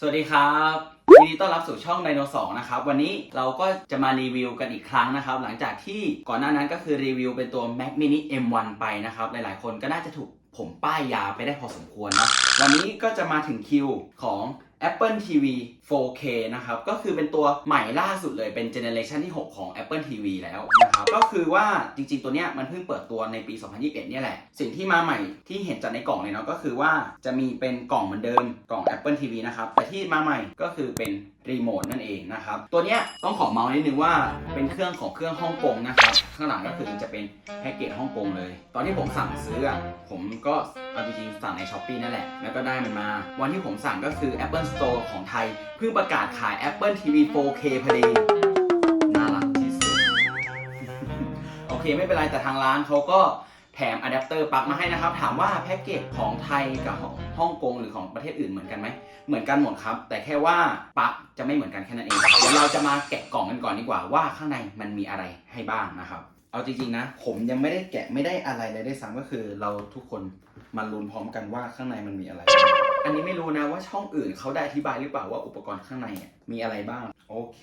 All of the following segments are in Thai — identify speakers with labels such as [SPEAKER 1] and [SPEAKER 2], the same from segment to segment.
[SPEAKER 1] สวัสดีครับยินดีต้อนรับสู่ช่องไดโนสองนะครับ วันนี้เราก็จะมารีวิวกันอีกครั้งนะครับ หลังจากที่ก่อนหน้านั้นก็คือรีวิวเป็นตัว Mac Mini M1 ไปนะครับ หลายๆ คนก็น่าจะถูกผมป้ายยาไปได้พอสมควรนะวันนี้ก็จะมาถึงคิวของ Apple TV 4K นะครับ ก็คือเป็นตัวใหม่ล่าสุดเลยเป็นเจเนเรชันที่ 6 ของ Apple TV แล้วนะครับ ก็คือว่าจริงๆ ตัวเนี้ยมันเพิ่งเปิดตัวในปี 2021 เนี่ยแหละ สิ่งที่มาใหม่ที่เห็นจากในกล่องเลยเนาะก็คือว่าจะมีเป็นกล่องเหมือนเดิมกล่อง Apple TV นะครับ แต่ที่มาใหม่ก็คือเป็นรีโมทนั่นเองนะครับ ตัวเนี้ยต้องขอเมาส์นิดนึงว่าเป็นเครื่องของเครื่องฮ่องกงนะครับ ข้างหลังก็คือจะเป็นแพ็กเกจฮ่องกงเลย ตอนที่ผมสั่งซื้ออะผมก็เอาจริงๆสั่งในช้อปปีนั่นแหละแล้วก็ได้มันมา วันที่ผมสั่งก็คือ Apple Store ของไทย เพิ่งประกาศขาย Apple TV 4K พอดี น่ารักที่สุด โอเคไม่เป็นไร แต่ทางร้านเขาก็แถมอะแดปเตอร์ปลั๊กมาให้นะครับ ถามว่าแพ็กเกจของไทยกับของฮ่องกงหรือของประเทศอื่นเหมือนกันไหม เหมือนกันหมดครับ แต่แค่ว่าปลั๊กจะไม่เหมือนกันแค่นั้นเอง เดี๋ยวเราจะมาแกะกล่องกันก่อนดีกว่าว่าข้างในมันมีอะไรให้บ้างนะครับ เอาจริงๆนะ ผมยังไม่ได้แกะไม่ได้อะไรเลยได้วยซ้ำก็คือ เราทุกคนมาลุ้นพร้อมกันว่าข้างในมันมีอะไร อันนี้ไม่รู้นะว่าช่องอื่นเขาได้อธิบายหรือเปล่าว่าอุปกรณ์ข้างในมีอะไรบ้าง โอเค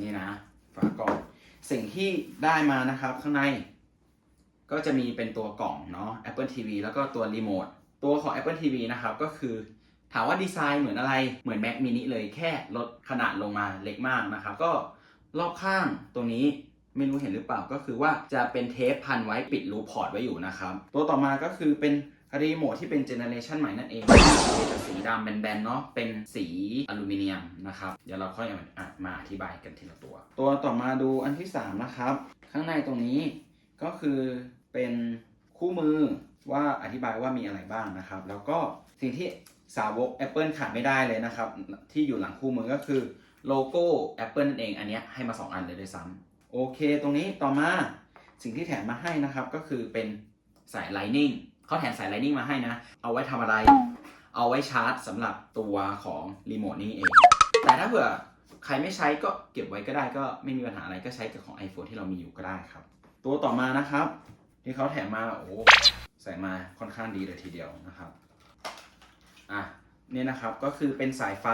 [SPEAKER 1] นี่นะฝากล่องสิ่งที่ได้มานะครับข้างใน ก็จะมีเป็นตัวกล่องเนาะ Apple TV แล้วก็ตัวรีโมทตัวของ Apple TV นะครับก็คือถามว่าดีไซน์เหมือนอะไร เหมือน Mac mini เลยแค่ลดขนาดลงมาเล็กมากนะครับ ก็รอบข้างตรงนี้ ไม่รู้เห็นหรือเปล่าก็คือว่าจะเป็นเทปพันไว้ปิดรูพอร์ตไว้อยู่นะครับ ตัวต่อมาก็คือเป็นรีโมทที่เป็นเจเนเรชันใหม่นั่นเองจะสีดำแบนๆเนาะเป็นสีอลูมิเนียมนะครับ เดี๋ยวเราค่อยมาอธิบายกันทีละตัว ตัวต่อมาดูอันที่ 3 นะครับ ข้างในตรงนี้ก็คือเป็นคู่มือว่าอธิบายว่ามีอะไรบ้างนะครับ แล้วก็สิ่งที่สาวก Apple ขาดไม่ได้เลยนะครับ ที่อยู่หลังคู่มือก็คือโลโก้ Apple นั่นเองอันนี้ให้มา 2 อันเลยด้วยซ้ำ โอเค ตรงนี้ต่อมาสิ่งที่แถมมาให้นะครับก็คือเป็นสาย Lightning เขาแถมสาย Lightning มาให้นะ เอาไว้ทำอะไร เอาไว้ชาร์จสำหรับตัวของรีโมทนี้เอง แต่ถ้าเผื่อใครไม่ใช้ก็เก็บไว้ก็ได้ก็ไม่มีปัญหาอะไรก็ใช้กับของ iPhone ที่เรามีอยู่ก็ได้ครับ ตัวต่อมานะครับ ที่เขาแถมมาโอ้ใส่มาค่อนข้างดีเลยทีเดียวนะครับอะเนี่ยนะครับก็คือเป็นสายไฟ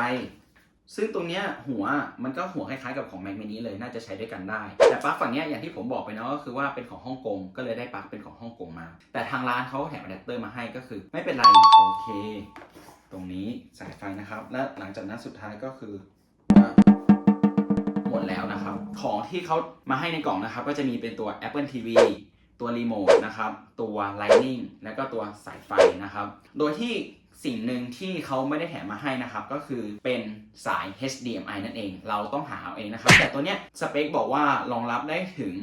[SPEAKER 1] ซึ่งตรงเนี้ยหัวมันก็หัวคล้ายๆกับของ Mac mini เลยน่าจะใช้ด้วยกันได้ แต่ปลั๊กฝั่งเนี้ยอย่างที่ผมบอกไปเนาะก็คือว่าเป็นของฮ่องกงก็เลยได้ปลั๊กเป็นของฮ่องกงมา แต่ทางร้านเขาแถมอะแดปเตอร์มาให้ก็คือ ไม่เป็นไรโอเค ตรงนี้สายไฟนะครับ และหลังจากนั้นสุดท้ายก็คือหมดแล้วนะครับ ของที่เขามาให้ในกล่องนะครับ ก็จะมีเป็นตัว Apple TV ตัวรีโมทนะครับ ตัว Lightning แล้วก็ตัวสายไฟนะครับ โดยที่สิ่งหนึ่งที่เขาไม่ได้แถมมาให้นะครับ ก็คือเป็นสาย HDMI นั่นเอง เราต้องหาเอาเองนะครับ แต่ตัวเนี้ยสเปคบอกว่ารองรับได้ถึง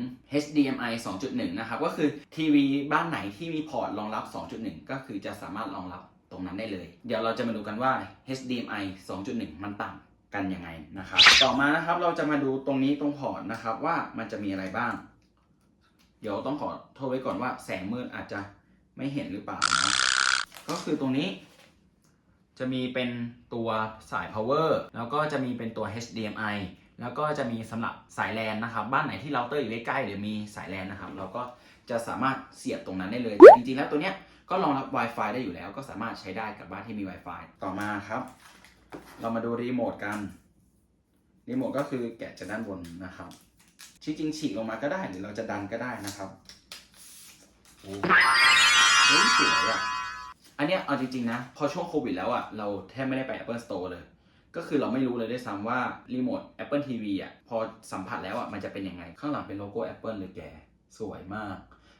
[SPEAKER 1] HDMI 2.1 นะครับ ก็คือทีวีบ้านไหนที่มีพอร์ตรองรับ 2.1 ก็คือจะสามารถรองรับตรงนั้นได้เลย เดี๋ยวเราจะมาดูกันว่า HDMI 2.1 มันต่างกันยังไงนะครับ ต่อมานะครับเราจะมาดูตรงนี้ตรงพอร์ตนะครับว่ามันจะมีอะไรบ้าง เดี๋ยวต้องขอโทษไว้ก่อนว่าแสงมืดอาจจะไม่เห็นหรือเปล่านะก็คือตรงนี้ จะมีเป็นตัวสาย power แล้วก็จะมีเป็นตัว HDMI แล้วก็จะมีสำหรับสายแลนนะครับ บ้านไหนที่เราเตอร์อยู่ใกล้ๆหรือมีสายแลนนะครับ เราก็จะสามารถเสียบตรงนั้นได้เลย จริงๆ แล้วตัวเนี้ยก็รองรับ Wi-Fi ได้อยู่แล้ว ก็สามารถใช้ได้กับบ้านที่มี Wi-Fi ต่อมาครับ เรามาดูรีโมทกันรีโมทก็คือแกะจากด้านบนนะครับ จริงฉีกลงมาก็ได้หรือเราจะดันก็ได้นะครับโอ้เฮ้ยสวยอะอันเนี้ยเอาจริงๆนะ พอช่วงโควิดแล้วอะเราแทบไม่ได้ไป Apple Store เลย ก็คือเราไม่รู้เลยด้วยซ้ำว่า รีโมท Apple TV อะพอสัมผัสแล้วอะมันจะเป็นยังไง ข้างหลังเป็นโลโก้ Apple เลยแก สวยมาก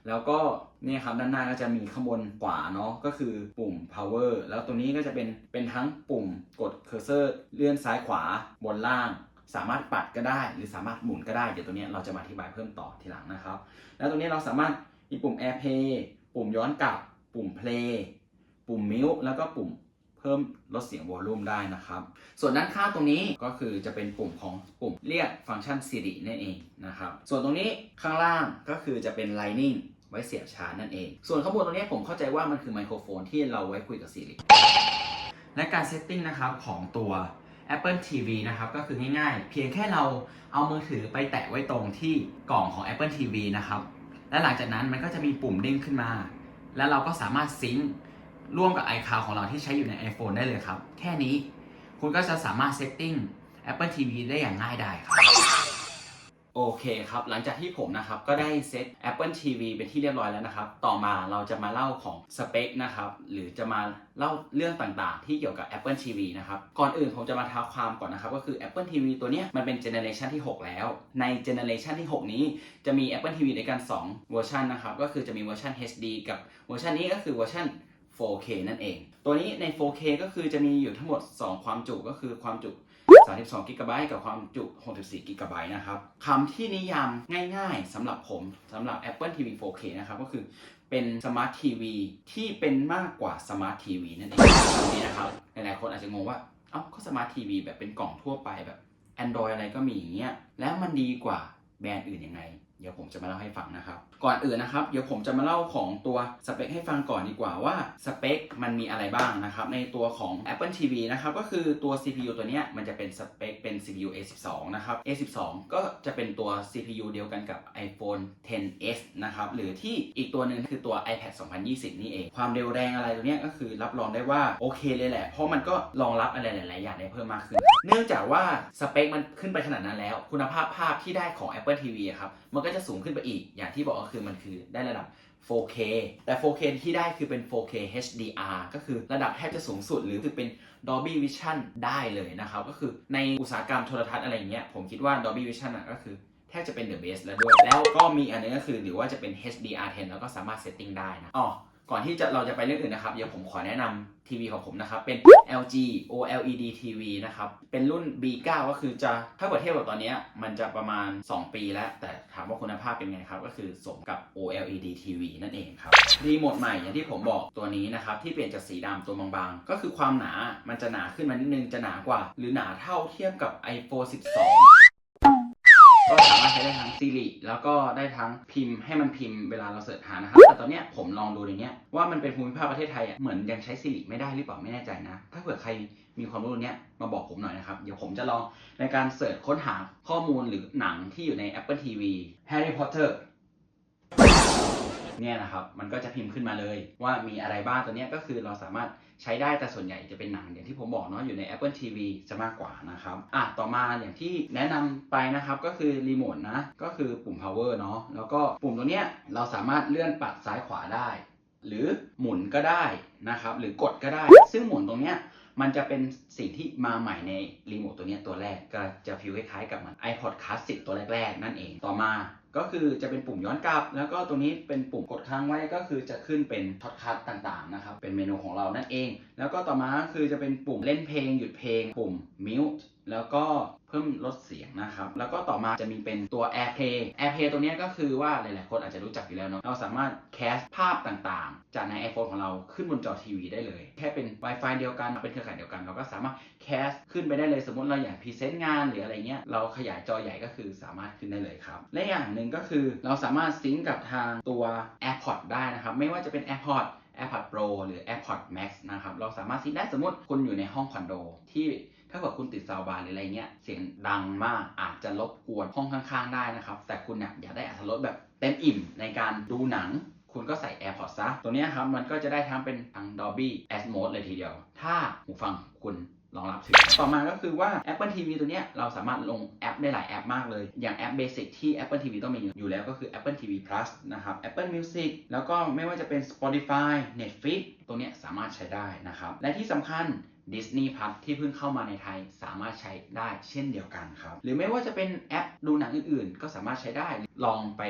[SPEAKER 1] แล้วก็เนี่ยครับด้านหน้าก็จะมีข้างบนขวาเนาะก็คือปุ่ม power แล้วตรงนี้ก็จะเป็นเป็นทั้งปุ่มกดเคอร์เซอร์เลื่อนซ้ายขวาบนล่าง สามารถปัดก็ได้ หรือสามารถหมุนก็ได้เดี๋ยวตัวนี้เราจะมาอธิบายเพิ่มต่อทีหลังนะครับ แล้วตรงนี้เราสามารถมีปุ่ม AirPlay ปุ่มย้อนกลับ ปุ่ม Play ปุ่ม Mute แล้วก็ปุ่มเพิ่มลดเสียงวอลลุ่มได้นะครับ ส่วนด้านข้างตรงนี้ก็คือจะเป็นปุ่มของปุ่มเรียกฟังก์ชัน Siri นั่นเองนะครับ ส่วนตรงนี้ข้างล่างก็คือจะเป็น Lightning ไว้เสียบชาร์จนั่นเอง ส่วนข้างบนตรงนี้ผมเข้าใจว่ามันคือไมโครโฟนที่เราไว้คุยกับ Siri และการเซตติ้งนะครับของตัว Apple TV นะครับก็คือง่ายๆ เพียงแค่เราเอามือถือไปแตะไว้ตรงที่กล่องของ Apple TV นะครับ และหลังจากนั้นมันก็จะมีปุ่มเด้งขึ้นมา แล้วเราก็สามารถซิงค์ร่วมกับ iCloud ของเราที่ใช้อยู่ใน iPhone ได้เลยครับ แค่นี้คุณก็จะสามารถเซตติ้ง Apple TV ได้อย่างง่ายดายครับ โอเคครับ หลังจากที่ผมนะครับ ก็ได้เซต Apple TV เป็นที่เรียบร้อยแล้วนะครับ ต่อมาเราจะมาเล่าของสเปคนะครับ หรือจะมาเล่าเรื่องต่างๆ ที่เกี่ยวกับ Apple TV นะครับ ก่อนอื่นผมจะมาท้าความก่อนนะครับ ก็คือ Apple TV ตัวเนี้ยมันเป็นเจเนเรชันที่ 6 แล้ว ในเจเนเรชันที่ 6 นี้จะมี Apple TV ด้วยกัน 2 เวอร์ชันนะครับ ก็คือจะมีเวอร์ชัน HD กับเวอร์ชันนี้ก็คือเวอร์ชัน 4K นั่นเอง ตัวนี้ใน 4K ก็คือจะมีอยู่ทั้งหมด 2 ความจุก็คือความจุ 32 g b กับความจุ 64 g b นะครับคำที่นิยามง่ายๆสำหรับผมสำหรับ Apple TV 4K นะครับก็คือเป็นสมาร์ททีวีที่เป็นมากกว่าสมาร์ททีวีนั่นเองตรงนี้นะครับหลายๆคนอาจจะงงว่าเอ้าก็สมาร์ททีวีแบบเป็นกล่องทั่วไปแบบ Android อะไรก็มีอย่างเงี้ยแล้วมันดีกว่าแบรนด์อื่นยังไง เดี๋ยวผมจะมาเล่าให้ฟังนะครับ ก่อนอื่นนะครับ เดี๋ยวผมจะมาเล่าของตัวสเปคให้ฟังก่อนดีกว่าว่าสเปคมันมีอะไรบ้างนะครับ ในตัวของ Apple TV นะครับ ก็คือตัว CPU ตัวนี้มันจะเป็นสเปคเป็น CPU A12 นะครับ A12 ก็จะเป็นตัว CPU เดียวกันกับ iPhone 10s นะครับ หรือที่อีกตัวหนึ่งคือตัว iPad 2020 นี่เอง ความเร็วแรงอะไรตัวนี้ก็คือรับรองได้ว่าโอเคเลยแหละ เพราะมันก็รองรับอะไรหลาย ๆ อย่างได้เพิ่มมากขึ้น เนื่องจากว่าสเปคมันขึ้นไปขนาดนั้นแล้ว คุณภาพภาพที่ได้ของ Apple TV อะครับ มันก็จะสูงขึ้นไปอีก อย่างที่บอกก็คือมันคือได้ระดับ 4K แต่ 4K ที่ได้คือเป็น 4K HDR ก็คือระดับแทบจะสูงสุด หรือคือเป็น Dolby Vision ได้เลยนะครับ ก็คือในอุตสาหกรรมโทรทัศน์อะไรอย่างเงี้ยผมคิดว่า Dolby Vision อะก็คือแทบจะเป็น the best แล้วด้วย แล้วก็มีอันนึงก็คือหรือว่าจะเป็น HDR10 แล้วก็สามารถเซตติ้งได้นะอ๋อ ก่อนที่จะเราจะไปเรื่องอื่นนะครับเดี๋ยวผมขอแนะนำทีวีของผมนะครับ เป็น LG OLED TV นะครับ เป็นรุ่น B9 ก็คือจะถ้าเปิดเทียบกับตอนนี้มันจะประมาณ 2 ปีแล้ว แต่ถามว่าคุณภาพเป็นไงครับ ก็คือสมกับ OLED TV นั่นเองครับรีโมทใหม่อย่างที่ผมบอกตัวนี้นะครับ ที่เปลี่ยนจากสีดำตัวบางๆ ก็คือความหนามันจะหนาขึ้นมานิดนึงจะหนากว่า หรือหนาเท่าเทียบกับ iPhone 12 ก็สามารถใช้ได้ทั้ง Siri แล้วก็ได้ทั้งพิมพ์ให้มันพิมพ์เวลาเราเสิร์ชหานะครับ แต่ตอนเนี้ยผมลองดูในเนี้ยว่ามันเป็นภูมิภาคประเทศไทยอะเหมือนยังใช้ Siri ไม่ได้หรือเปล่าไม่แน่ใจนะ ถ้าเผื่อใครมีความรู้ตรงเนี้ยมาบอกผมหน่อยนะครับ เดี๋ยวผมจะลองในการเสิร์ชค้นหาข้อมูลหรือหนังที่อยู่ใน Apple TV Harry Potter เนี่ยนะครับ มันก็จะพิมพ์ขึ้นมาเลยว่ามีอะไรบ้างตัวเนี้ยก็คือเราสามารถ ใช้ได้แต่ส่วนใหญ่จะเป็นหนังอย่างที่ผมบอกเนาะอยู่ใน Apple TV จะมากกว่านะครับอะต่อมาอย่างที่แนะนำไปนะครับก็คือรีโมทนะก็คือปุ่ม power เนาะแล้วก็ปุ่มตัวเนี้ยเราสามารถเลื่อนปัดซ้ายขวาได้ หรือหมุนก็ได้นะครับหรือกดก็ได้ ซึ่งหมุนตรงเนี้ยมันจะเป็นสิ่งที่มาใหม่ในรีโมทตัวเนี้ยตัวแรกก็จะฟิลคล้ายๆกับมัน iPod Classic ตัวแรกๆ นั่นเอง ต่อมา ก็คือจะเป็นปุ่มย้อนกลับ แล้วก็ตรงนี้เป็นปุ่มกดค้างไว้ก็คือจะขึ้นเป็นท็อตคัทต่างๆนะครับเป็นเมนูของเรานั่นเอง แล้วก็ต่อมาคือจะเป็นปุ่มเล่นเพลงหยุดเพลง ปุ่ม mute แล้วก็เพิ่มลดเสียงนะครับ แล้วก็ต่อมาจะมีเป็นตัว AirPlay AirPlay ตัวนี้ก็คือว่าหลาย ๆ คนอาจจะรู้จักอยู่แล้วเนาะ เราสามารถแคสภาพต่างๆ จากใน iPhone ของเราขึ้นบนจอทีวีได้เลย แค่เป็น Wi-Fi เดียวกัน เป็นเครือข่ายเดียวกัน เราก็สามารถแคสขึ้นไปได้เลย สมมติเราอยากพรีเซนต์งานหรืออะไรเงี้ย เราขยายจอใหญ่ก็คือสามารถขึ้นได้เลยครับ และอย่างหนึ่งก็คือเราสามารถซิงก์กับทางตัว AirPods ได้นะครับ ไม่ว่าจะเป็น AirPods AirPods Pro หรือ AirPods Max นะครับ เราสามารถซิงก์ได้สมมติคุณอยู่ในห้องคอนโดที่ ถ้าเกิดคุณติดซาวบาร์หรืออะไรเงี้ยเสียงดังมากอาจจะรบกวนห้องข้าง ๆ ได้นะครับ แต่คุณเนี่ยอยากได้อรรถรสแบบเต็มอิ่มในการดูหนังคุณก็ใส่ AirPods ซะ ตัวนี้ครับมันก็จะได้ทั้งเป็นทั้ง Dolby Atmos เลยทีเดียว ถ้าหูฟังคุณรองรับถึง ต่อมาก็คือว่า Apple TV ตัวเนี้ยเราสามารถลงแอปได้หลายแอปมากเลย อย่างแอปเบสิกที่ Apple TV ต้องมีอยู่แล้วก็คือ Apple TV Plus นะครับ Apple Music แล้วก็ไม่ว่าจะเป็น Spotify Netflix ตัวเนี้ยสามารถใช้ได้นะครับ และที่สำคัญ Disney Plus ที่เพิ่งเข้ามาในไทยสามารถใช้ได้เช่นเดียวกันครับ หรือไม่ว่าจะเป็นแอปดูหนังอื่นๆ ก็สามารถใช้ได้ลองไป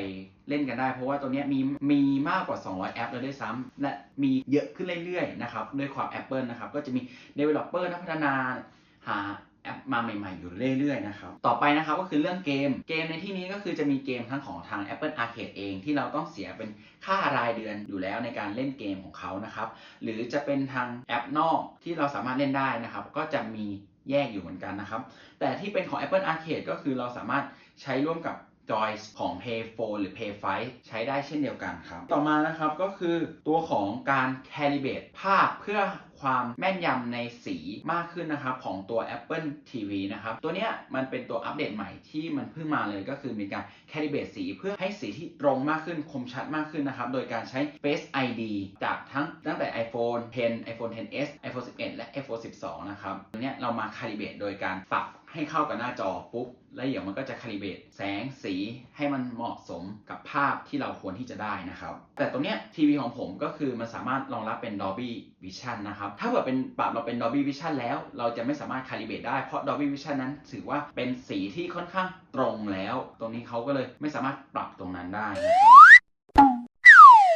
[SPEAKER 1] เล่นกันได้ เพราะว่าตัวนี้มีมีมากกว่า 200 แอปแล้วด้วยซ้ำและมีเยอะขึ้นเรื่อยๆนะครับด้วยความ Apple นะครับก็จะมี Developer นักพัฒนาหา แอปมาใหม่ๆ อยู่เรื่อยๆนะครับ ต่อไปนะครับก็คือเรื่องเกม เกมในที่นี้ก็คือจะมีเกมทั้งของทาง Apple Arcade เองที่เราต้องเสียเป็นค่ารายเดือนอยู่แล้วในการเล่นเกมของเขานะครับ หรือจะเป็นทางแอปนอกที่เราสามารถเล่นได้นะครับ ก็จะมีแยกอยู่เหมือนกันนะครับ แต่ที่เป็นของ Apple Arcade ก็คือเราสามารถใช้ร่วมกับ Joy ของ Pay 4หรือ Pay 5ใช้ได้เช่นเดียวกันครับ ต่อมานะครับก็คือตัวของการ calibrate ภาพเพื่อ ความแม่นยำในสีมากขึ้นนะครับของตัว Apple TV นะครับตัวเนี้ยมันเป็นตัวอัปเดตใหม่ที่มันเพิ่งมาเลยก็คือมีการ calibrate สีเพื่อให้สีที่ตรงมากขึ้นคมชัดมากขึ้นนะครับโดยการใช้ Face ID จากทั้งตั้งแต่ iPhone 10 iPhone 10s iPhone 11 และ iPhone 12 นะครับตัวเนี้ยเรามา calibrate โดยการปรับให้เข้ากับหน้าจอปุ๊บแล้วเดี๋ยวมันก็จะ calibrate แสงสีให้มันเหมาะสมกับภาพที่เราควรที่จะได้นะครับ แต่ตรงเนี้ยทีวีของผมก็คือมันสามารถรองรับเป็น Dolby Vision นะครับ ถ้าเกิดเป็นปรับเราเป็น Dolby Vision แล้ว เราจะไม่สามารถคาลิเบตได้เพราะ Dolby Vision นั้นถือว่าเป็นสีที่ค่อนข้างตรงแล้ว ตรงนี้เขาก็เลยไม่สามารถปรับตรงนั้นได้นะครับ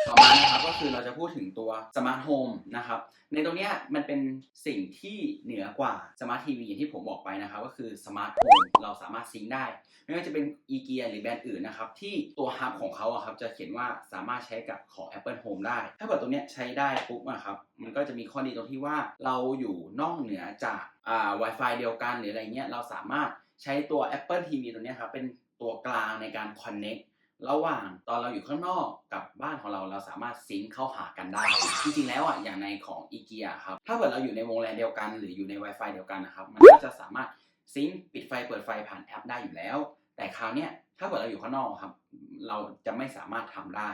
[SPEAKER 1] ต่อมานะครับก็คือเราจะพูดถึงตัวสมาร์ทโฮมนะครับ ในตรงเนี้ยมันเป็นสิ่งที่เหนือกว่าสมาร์ททีวีอย่างที่ผมบอกไปนะครับ ก็คือสมาร์ทโฮมเราสามารถซิงค์ได้ ไม่ว่าจะเป็นอีเกียหรือแบรนด์อื่นนะครับ ที่ตัวฮับของเขาครับจะเขียนว่าสามารถใช้กับของ Apple Home ได้ ถ้าเกิดตรงเนี้ยใช้ได้ปุ๊บอะครับมันก็จะมีข้อดีตรงที่ว่าเราอยู่นอกเหนือจากอ่า Wi-Fi เดียวกันหรืออะไรเงี้ยเราสามารถใช้ตัว Apple TV ตัวเนี้ยครับเป็นตัวกลางในการ connect ระหว่างตอนเราอยู่ข้างนอกกับบ้านของเราเราสามารถซิงค์เข้าหากันได้ จริงๆแล้วอะอย่างในของอีเกียครับถ้าเกิดเราอยู่ในวงแลนเดียวกัน หรืออยู่ใน Wi-Fi เดียวกันนะครับมันก็จะสามารถซิงค์ปิดไฟเปิดไฟผ่านแอปได้อยู่แล้ว แต่คราวเนี้ยถ้าเกิดเราอยู่ข้างนอกครับ เราจะไม่สามารถทำได้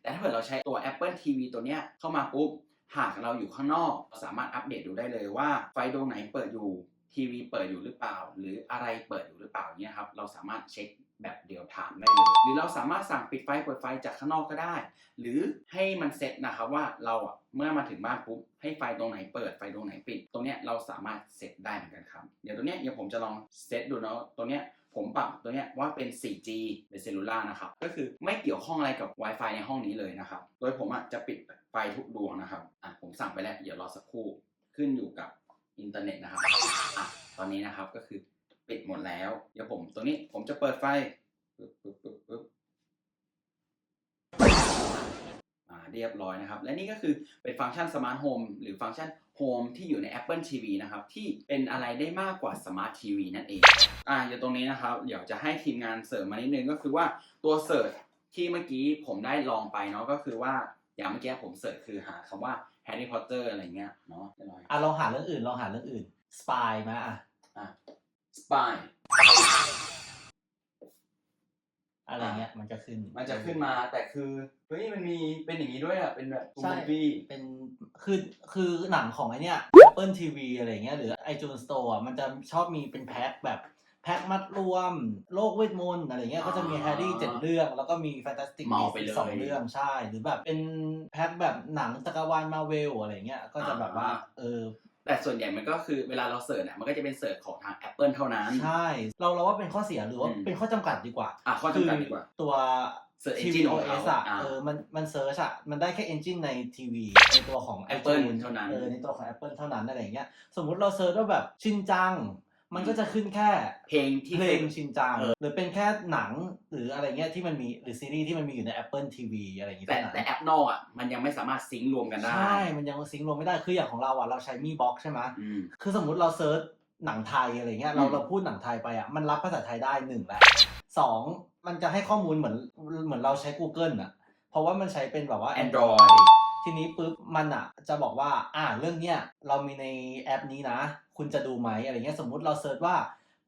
[SPEAKER 1] แต่ถ้าเกิดเราใช้ตัว Apple TV ตัวเนี้ยเข้ามาปุ๊บหากเราอยู่ข้างนอกเราสามารถอัปเดตดูได้เลยว่าไฟดวงไหนเปิดอยู่ทีวีเปิดอยู่หรือเปล่า หรืออะไรเปิดอยู่หรือเปล่าเนี่ยครับเราสามารถเช็ค แบบเดียวถามได้เลย หรือเราสามารถสั่งปิดไฟเปิดไฟจากข้างนอกก็ได้ หรือให้มันเซตนะครับว่าเราอะเมื่อมาถึงบ้านปุ๊บให้ไฟตรงไหนเปิดไฟตรงไหนปิด ตรงเนี้ยเราสามารถเซตได้เหมือนกันครับ เดี๋ยวตรงเนี้ยเดี๋ยวผมจะลองเซตดูเนาะตรงเนี้ยผมปรับตัวเนี้ยว่าเป็น 4G หรือเซลลูล่านะครับ ก็คือไม่เกี่ยวข้องอะไรกับ Wi-Fi ในห้องนี้เลยนะครับ โดยผมอะจะปิดไฟทุกดวงนะครับ อะผมสั่งไปแล้ว เดี๋ยวรอสักครู่ ขึ้นอยู่กับอินเทอร์เน็ตนะครับ อะตอนนี้นะครับก็คือ ปิดหมดแล้ว เดี๋ยวผมตัวนี้ผมจะเปิดไฟปึ๊บปึ๊บปึ๊บปึ๊บอ่าเรียบร้อยนะครับ และนี่ก็คือเป็นฟังก์ชัน Smart Home หรือฟังก์ชัน Home ที่อยู่ใน Apple TV นะครับ ที่เป็นอะไรได้มากกว่า Smart TV นั่นเอง อ่าเดี๋ยวตรงนี้นะครับ เดี๋ยวจะให้ทีมงานเสริมมานิดนึงก็คือว่าตัวเสิร์ชที่เมื่อกี้ผมได้ลองไปเนาะก็คือว่าอย่างเมื่อกี้ผมเสิร์ชคือหาคำว่า Harry Potter อะไรเงี้ยเนาะเรียบร้อย
[SPEAKER 2] อะลองหาเรื่องอื่นลองหาเรื่องอื่นสปายมาอะ
[SPEAKER 1] อะ Spy
[SPEAKER 2] อะไรเงี้ยมันจะขึ้น
[SPEAKER 1] มันจะขึ้นมาแต่คือเฮ้ยมันมีเป็นอย่างนี้ด้วยอะเป็นแบบ
[SPEAKER 2] ใช่
[SPEAKER 1] มูฟี่
[SPEAKER 2] เป็นคือคือหนังของไอเนี้ย Apple TV อะไรเงี้ยหรือ iTunes Store อะมันจะชอบมีเป็นแพ็คแบบแพ็คมัดรวม โลกเวทมนต์อะไรเงี้ยก็จะมีแฮร์รี่เจ็ดเรื่อง แล้วก็มีแฟนตาสติก
[SPEAKER 1] เหมาไปเลย
[SPEAKER 2] สองเรื่องใช่ หรือแบบเป็นแพ็คแบบหนังจักรวาลมาเวลอะไรเงี้ยก็จะแบบว่า
[SPEAKER 1] อ่า
[SPEAKER 2] เออ
[SPEAKER 1] แต่ส่วนใหญ่มันก็คือเวลาเราเสิร์ชเนี่ยมันก็จะเป็นเสิร์ชของทาง Apple เท่านั้น
[SPEAKER 2] ใช่ เราเราว่าเป็นข้อเสียหรือว่า
[SPEAKER 1] อืม
[SPEAKER 2] เป็นข้อจำกัดดีกว่า
[SPEAKER 1] อะข้อจำกัดดีกว่า
[SPEAKER 2] คือตัว
[SPEAKER 1] Search engine ของเขา
[SPEAKER 2] tvOS อะ
[SPEAKER 1] อ่า
[SPEAKER 2] เออมันมันเซิร์ชอะมันได้แค่ engine ในทีวีในตัวของ
[SPEAKER 1] Apple
[SPEAKER 2] iTunes
[SPEAKER 1] เท่านั้น
[SPEAKER 2] เออในตัวของ Apple เท่านั้นอะไรอย่างเงี้ยสมมุติเราเซิร์ชว่าแบบชินจัง มันก็จะขึ้นแค่
[SPEAKER 1] เพลงที่
[SPEAKER 2] เพลงชินจัง
[SPEAKER 1] เออ
[SPEAKER 2] หรือเป็นแค่หนังหรืออะไรเงี้ยที่มันมีหรือซีรีส์ที่มันมีอยู่ใน Apple TV อะไรอย่างเงี้ย
[SPEAKER 1] แต่
[SPEAKER 2] เท่านั้น
[SPEAKER 1] แต่แอปนอกอะมันยังไม่สามารถซิงค์รวมกันได้
[SPEAKER 2] ใช่ มันยังซิงค์รวมไม่ได้คืออย่างของเราอะเราใช้มีบ็อกใช่ไหม
[SPEAKER 1] อืม
[SPEAKER 2] คือสมมุติเราเซิร์ชหนังไทยอะไรเงี้ยเรา
[SPEAKER 1] อืม
[SPEAKER 2] เราพูดหนังไทยไปอะมันรับภาษาไทยได้หนึ่งแหละสองมันจะให้ข้อมูลเหมือนเหมือนเราใช้ Google อะ เพราะว่ามันใช้เป็นแบบว่า
[SPEAKER 1] Android
[SPEAKER 2] ทีนี้ปุ๊บมันอะจะบอกว่า อ่าเรื่องเนี้ยเรามีในแอปนี้นะ คุณจะดูไหมอะไรเงี้ยสมมุติเราเซิร์ชว่า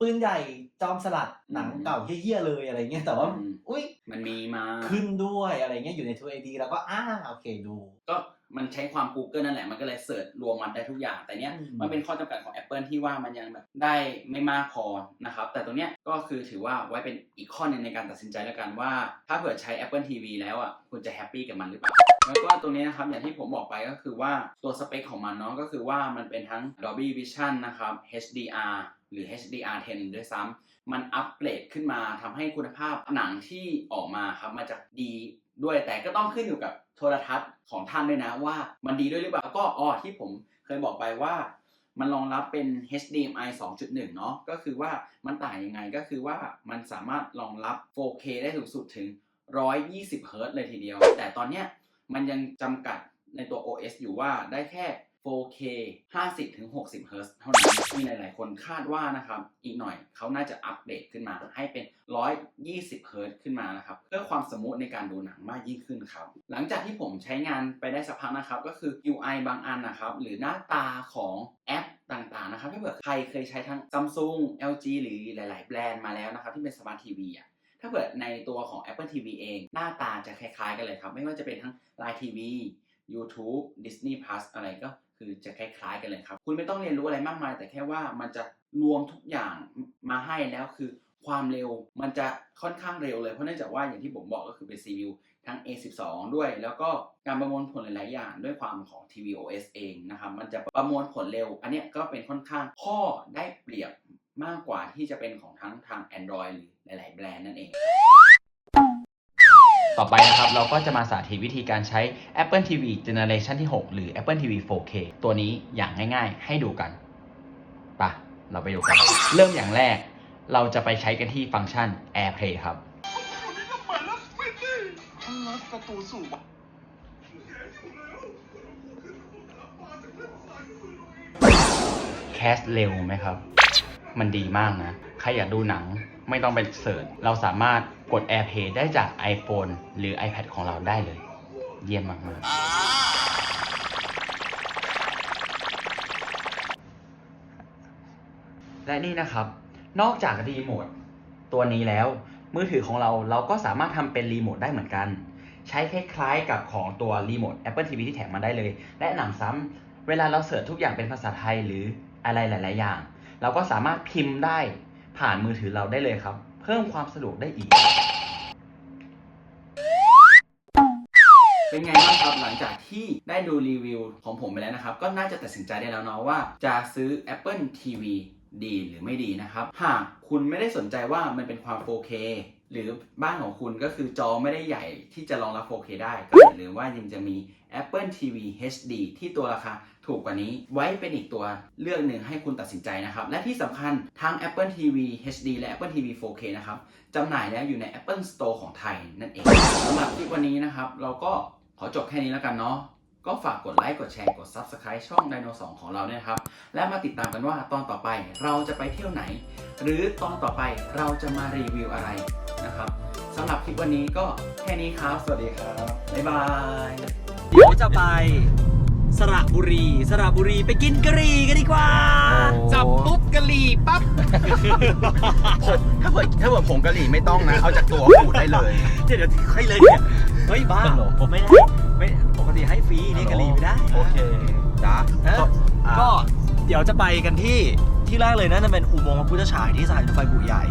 [SPEAKER 2] ปืนใหญ่จอมสลัดหนัง
[SPEAKER 1] อืม
[SPEAKER 2] เก่าเฮี้ยๆเลยอะไรเงี้ยแต่ว่า
[SPEAKER 1] อืม
[SPEAKER 2] อุ้ย
[SPEAKER 1] มันมีมา
[SPEAKER 2] ขึ้นด้วยอะไรเงี้ยอยู่ใน True ID แล้วก็อ่าโอเคดู
[SPEAKER 1] ก็ มันใช้ความ Google นั่นแหละ มันก็เลยเสิร์ชรวมมันได้ทุกอย่าง แต่เนี้ย
[SPEAKER 2] อืม
[SPEAKER 1] มันเป็นข้อจำกัดของ Apple ที่ว่ามันยังแบบได้ไม่มากพอนะครับ แต่ตรงเนี้ยก็คือถือว่าไว้เป็นอีกข้อหนึงในการตัดสินใจแล้วกันว่า ถ้าเผื่อใช้ Apple TV แล้วอะคุณจะแฮปปี้กับมันหรือเปล่า แล้วก็ตรงนี้นะครับ อย่างที่ผมบอกไปก็คือว่าตัวสเปคของมันเนาะก็คือว่ามันเป็นทั้ง Dolby Vision นะครับ HDR หรือ HDR10 ด้วยซ้ำมันอัปเกรดขึ้นมาทำให้คุณภาพหนังที่ออกมาครับมันจะดี ด้วยแต่ก็ต้องขึ้นอยู่กับโทรทัศน์ของท่านด้วยนะว่ามันดีด้วยหรือเปล่าก็อ๋อที่ผมเคยบอกไปว่า มันรองรับเป็น HDMI 2.1 เนาะก็คือว่ามันต่างยังไงก็คือว่ามันสามารถรองรับ 4K ได้สูงสุดถึง 120เฮิรต์เลยทีเดียว แต่ตอนเนี้ยมันยังจำกัดในตัว OS อยู่ว่าได้แค่ 4K 50ถึง60เฮิร์ตซ์เท่านั้น มีหลาย ๆ คนคาดว่านะครับ อีกหน่อยเขาน่าจะอัปเดตขึ้นมาให้เป็น 120เฮิร์ตซ์ขึ้นมานะครับ เพื่อความสมูทในการดูหนังมากยิ่งขึ้นครับ หลังจากที่ผมใช้งานไปได้สักพักนะครับ ก็คือ UI บางอันนะครับ หรือหน้าตาของแอปต่างๆ นะครับ ถ้าเผื่อใครเคยใช้ทั้ง Samsung LG หรือหลาย ๆ แบรนด์มาแล้วนะครับ ที่เป็น Smart TV อะถ้าเกิดในตัวของ Apple TV เอง หน้าตาจะคล้าย ๆ กันเลยครับ ไม่ว่าจะเป็นทั้ง Line TV YouTube Disney Plus อะไรก็ คือจะคล้ายๆกันเลยครับ คุณไม่ต้องเรียนรู้อะไรมากมาย แต่แค่ว่ามันจะรวมทุกอย่างมาให้แล้วคือ ความเร็วมันจะค่อนข้างเร็วเลยเพราะเนื่องจากว่าอย่างที่ผมบอกก็คือเป็น CPU ทั้ง A12 ด้วย แล้วก็การประมวลผลหลาย ๆ อย่างด้วยความของ tvOS เองนะครับมันจะประมวลผลเร็ว อันนี้ก็เป็นค่อนข้างข้อได้เปรียบมากกว่าที่จะเป็นของทั้งทาง Android หรือหลาย ๆ แบรนด์นั่นเอง ต่อไปนะครับ เราก็จะมาสาธิตวิธีการใช้ Apple TV Generation ที่ 6 หรือ Apple TV 4K ตัวนี้อย่างง่ายๆ ให้ดูกันปะเราไปดูกัน เริ่มอย่างแรก เราจะไปใช้กันที่ฟังก์ชัน AirPlay ครับ
[SPEAKER 3] ประตูสู่
[SPEAKER 1] แคสเร็วไหมครับ มันดีมากนะ ใครอยากดูหนัง ไม่ต้องไปเสิร์ชเราสามารถกด AirPlay ได้จาก iPhone หรือ iPad ของเราได้เลย เยี่ยมมากๆ และนี่นะครับ นอกจากรีโมทตัวนี้แล้ว มือถือของเราเราก็สามารถทำเป็นรีโมทได้เหมือนกัน ใช้คล้ายๆกับของตัวรีโมท Apple TV ที่แถมมาได้เลย และหนำซ้ำเวลาเราเสิร์ชทุกอย่างเป็นภาษาไทยหรืออะไรหลาย ๆ อย่าง เราก็สามารถพิมพ์ได้ ผ่านมือถือเราได้เลยครับ เพิ่มความสะดวกได้อีก เป็นไงบ้างครับหลังจากที่ได้ดูรีวิวของผมไปแล้วนะครับ ก็น่าจะตัดสินใจได้แล้วเนาะว่า จะซื้อ Apple TV ดีหรือไม่ดีนะครับ หากคุณไม่ได้สนใจว่ามันเป็นความ 4K หรือบ้านของคุณก็คือจอไม่ได้ใหญ่ที่จะรองรับ 4K ได้ ก็อย่าลืมว่ายังจะมี Apple TV HD ที่ตัวราคาถูกกว่านี้ ไว้เป็นอีกตัวเลือกหนึ่งให้คุณตัดสินใจนะครับ และที่สำคัญทั้ง Apple TV HD และ Apple TV 4K นะครับจำหน่ายแล้วอยู่ใน Apple Store ของไทยนั่นเองสำหรับคลิปวันนี้นะครับ เราก็ขอจบแค่นี้แล้วกันเนาะก็ฝากกดไลค์ กดแชร์ กด Subscribe ช่อง Dino 2ของเราเนี่ยครับ และมาติดตามกันว่าตอนต่อไปเราจะไปเที่ยวไหน หรือตอนต่อไปเราจะมารีวิวอะไรนะครับสำหรับคลิปวันนี้ก็แค่นี้ครับ สวัสดีครับ บ๊ายบาย
[SPEAKER 4] เดี๋ยวจะไป สระบุรี สระบุรีไปกินกะหรี่กันดีกว่า
[SPEAKER 3] จับปุ๊บกะหรี่ปั๊บ
[SPEAKER 1] ผมถ้าเผื่อถ้าเผื่อผงกะหรี่ไม่ต้องนะ เอาจากตัวขูดได้เลย
[SPEAKER 4] เดี๋ยวเดี๋ยวค่อยเลยเนี่ยเฮ้ยบ้า
[SPEAKER 1] ฮัลโหล
[SPEAKER 4] ผมไม่ได้ไม่ปกติให้ฟรีนี่กะหรี่ไม่ได้
[SPEAKER 1] โอเคจ้า
[SPEAKER 4] เออก็เดี๋ยวจะไปกันที่ที่แรกเลยนะนั่นเป็นอุโมงค์พระพุทธฉายที่สถานีรถไฟบุใหญ่